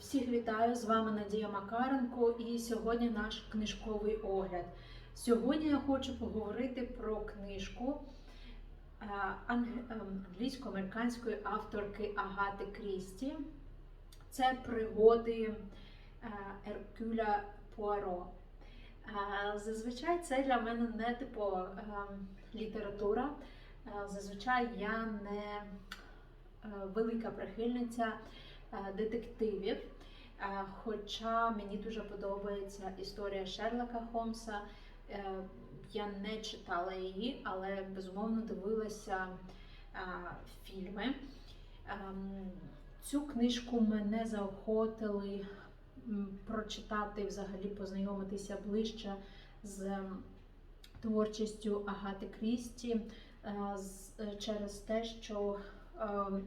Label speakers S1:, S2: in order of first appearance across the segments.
S1: Всіх вітаю! З вами Надія Макаренко і сьогодні наш книжковий огляд. Сьогодні я хочу поговорити про книжку е, ем, англійсько-американської авторки Агати Крісті. Це пригоди е, Еркюля Пуаро. Е, Зазвичай це для мене не типова література. Е, Зазвичай я не е, велика прихильниця е, детективів. Е, Хоча мені дуже подобається історія Шерлока Холмса. Е, Я не читала її, але безумовно дивилася е, фільми. Ем, Цю книжку мене заохотили прочитати, взагалі познайомитися ближче з творчістю Агати Крісті е, е, через те, що е,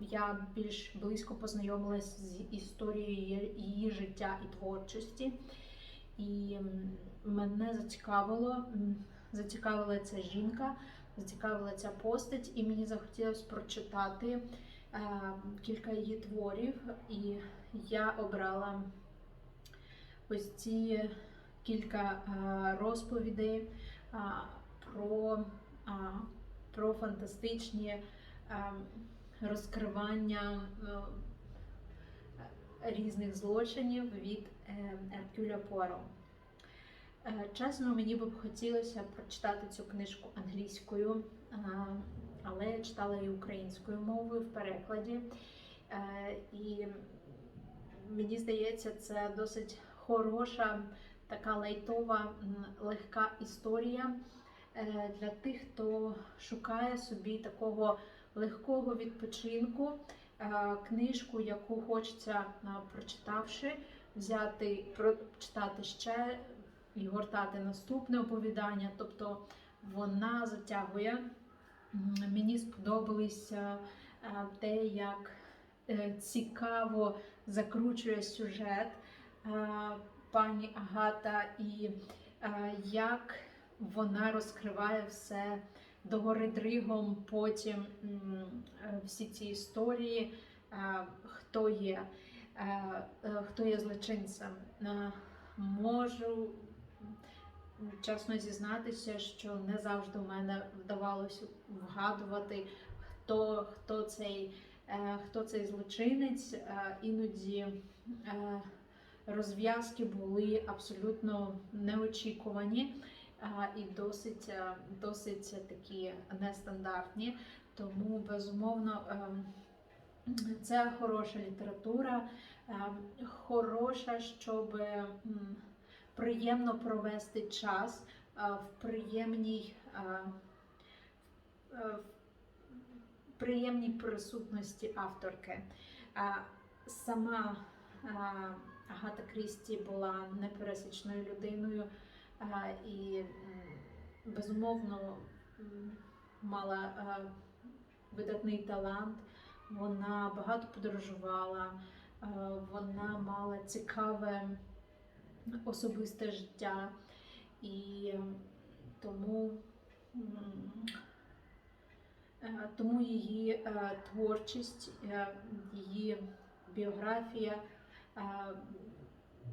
S1: я більш близько познайомилась з історією її- життя і творчості. І мене зацікавило, зацікавила ця жінка, зацікавила ця постать, і мені захотілося прочитати е, кілька її творів. І я обрала ось ці кілька е, розповідей е, про, про фантастичні е, розкривання е, різних злочинів від Еркюля Пуаро. Е, Чесно, мені би б хотілося прочитати цю книжку англійською, е, але я читала її українською мовою в перекладі. І мені здається, це досить хороша, така лайтова, легка історія для тих, хто шукає собі такого легкого відпочинку, е, книжку, яку хочеться, е, прочитавши, взяти, прочитати ще і гортати наступне оповідання. Тобто вона затягує. Мені сподобалося е, те, як цікаво закручує сюжет пані Агата, і як вона розкриває все догори дригом, потім е, всі ці історії, е, хто є, е, хто є злочинцем. Можу чесно зізнатися, що не завжди у мене вдавалося вгадувати, хто, хто цей хто цей злочинець. Іноді розв'язки були абсолютно неочікувані і досить, е, досить такі нестандартні. Тому, безумовно, ем, це хороша література, ем, хороша, щоб приємно провести час е, в приємній. е, в приємній присутності авторки. Сама Агата Крісті була непересічною людиною і безумовно мала видатний талант. Вона багато подорожувала, вона мала цікаве особисте життя, і тому. Е, Тому її е, творчість, е, її біографія е,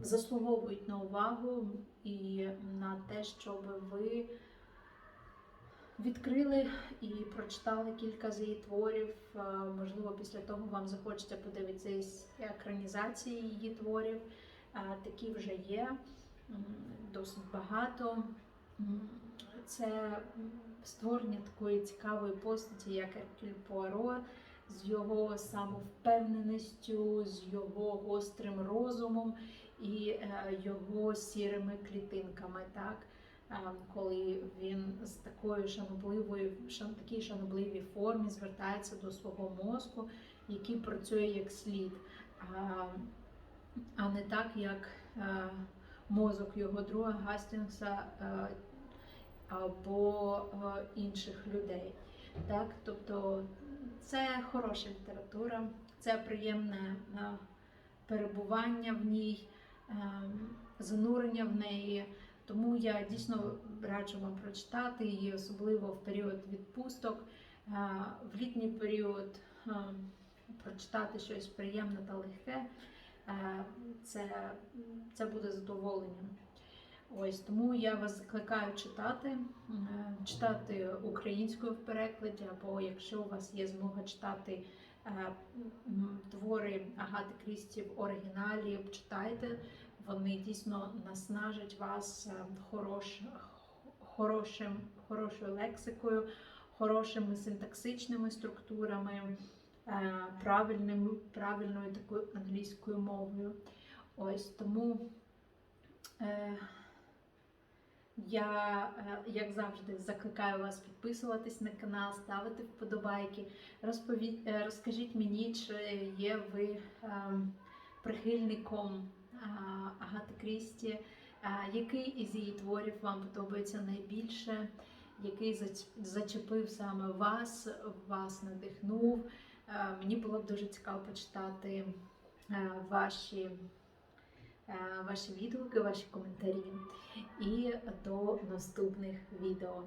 S1: заслуговують на увагу і на те, щоб ви відкрили і прочитали кілька з її творів. Е, Можливо, після того вам захочеться подивитися екранізації її творів. Е, Такі вже є досить багато. Це створення такої цікавої постаті, як Еркюль Пуаро, з його самовпевненістю, з його гострим розумом і е, його сірими клітинками. Так? Е, Коли він з такою шанобливою, шан, такій шанобливій формі звертається до свого мозку, який працює як слід, а, а не так, як е, мозок його друга Гастінгса або інших людей. Так? Тобто це хороша література, це приємне е, перебування в ній, е, занурення в неї. Тому я дійсно раджу вам прочитати її, особливо в період відпусток, е, в літній період прочитати щось приємне та легке. Це, це буде задоволенням. Ось тому я вас закликаю читати, е, читати українською в перекладі, або якщо у вас є змога читати е, твори Агати Крісті в оригіналі, читайте. Вони дійсно наснажать вас е, хорош, хорошим, хорошою лексикою, хорошими синтаксичними структурами, правильним, правильною такою англійською мовою. Ось тому. Я, е, як завжди, закликаю вас підписуватись на канал, ставити вподобайки. Розпові... е, Розкажіть мені, чи є ви ем, прихильником е, Агати Крісті, який із її творів вам подобається найбільше, який зачепив саме вас, вас надихнув. Мені було б дуже цікаво почитати ваші ваші відгуки, ваші коментарі. І до наступних відео.